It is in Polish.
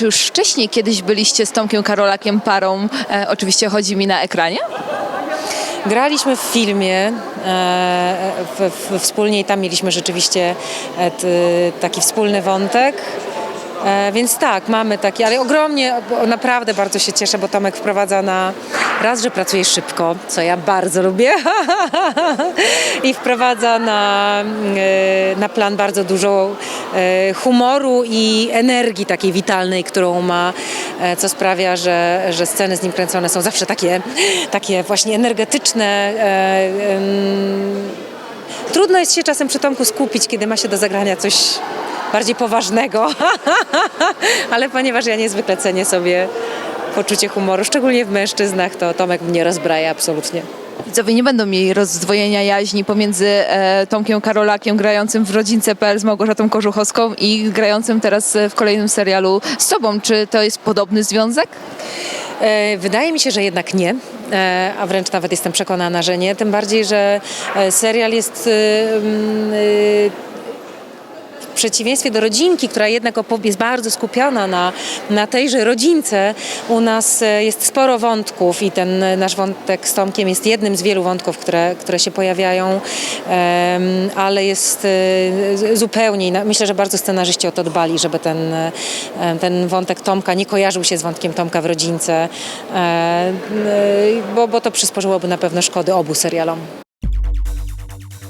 czy już wcześniej kiedyś byliście z Tomkiem Karolakiem parą, e, oczywiście chodzi mi na ekranie? Graliśmy w filmie e, w, w, wspólnie i tam mieliśmy rzeczywiście e, taki wspólny wątek. E, więc tak, mamy taki, ale ogromnie, naprawdę bardzo się cieszę, bo Tomek wprowadza na raz, że pracuje szybko, co ja bardzo lubię, i wprowadza na, e, na plan bardzo dużo humoru i energii takiej witalnej, którą ma, e, co sprawia, że, że sceny z nim kręcone są zawsze takie, takie właśnie energetyczne. e, Trudno jest się czasem przy Tomku skupić, kiedy ma się do zagrania coś bardziej poważnego, ale ponieważ ja niezwykle cenię sobie poczucie humoru, szczególnie w mężczyznach, to Tomek mnie rozbraja absolutnie. Widzowie nie będą mieli rozdwojenia jaźni pomiędzy e, Tomkiem Karolakiem grającym w Rodzince.pl z Małgorzatą Korzuchowską i grającym teraz e, w kolejnym serialu z Tobą. Czy to jest podobny związek? E, Wydaje mi się, że jednak nie, e, a wręcz nawet jestem przekonana, że nie. Tym bardziej, że serial jest przeciwieństwie do rodzinki, która jednak jest bardzo skupiona na, na tejże rodzince, u nas e, jest sporo wątków i ten e, nasz wątek z Tomkiem jest jednym z wielu wątków, które, które się pojawiają, ale jest e, zupełnie, myślę, że bardzo scenarzyści o to dbali, żeby ten, ten wątek Tomka nie kojarzył się z wątkiem Tomka w rodzince, bo, bo to przysporzyłoby na pewno szkody obu serialom.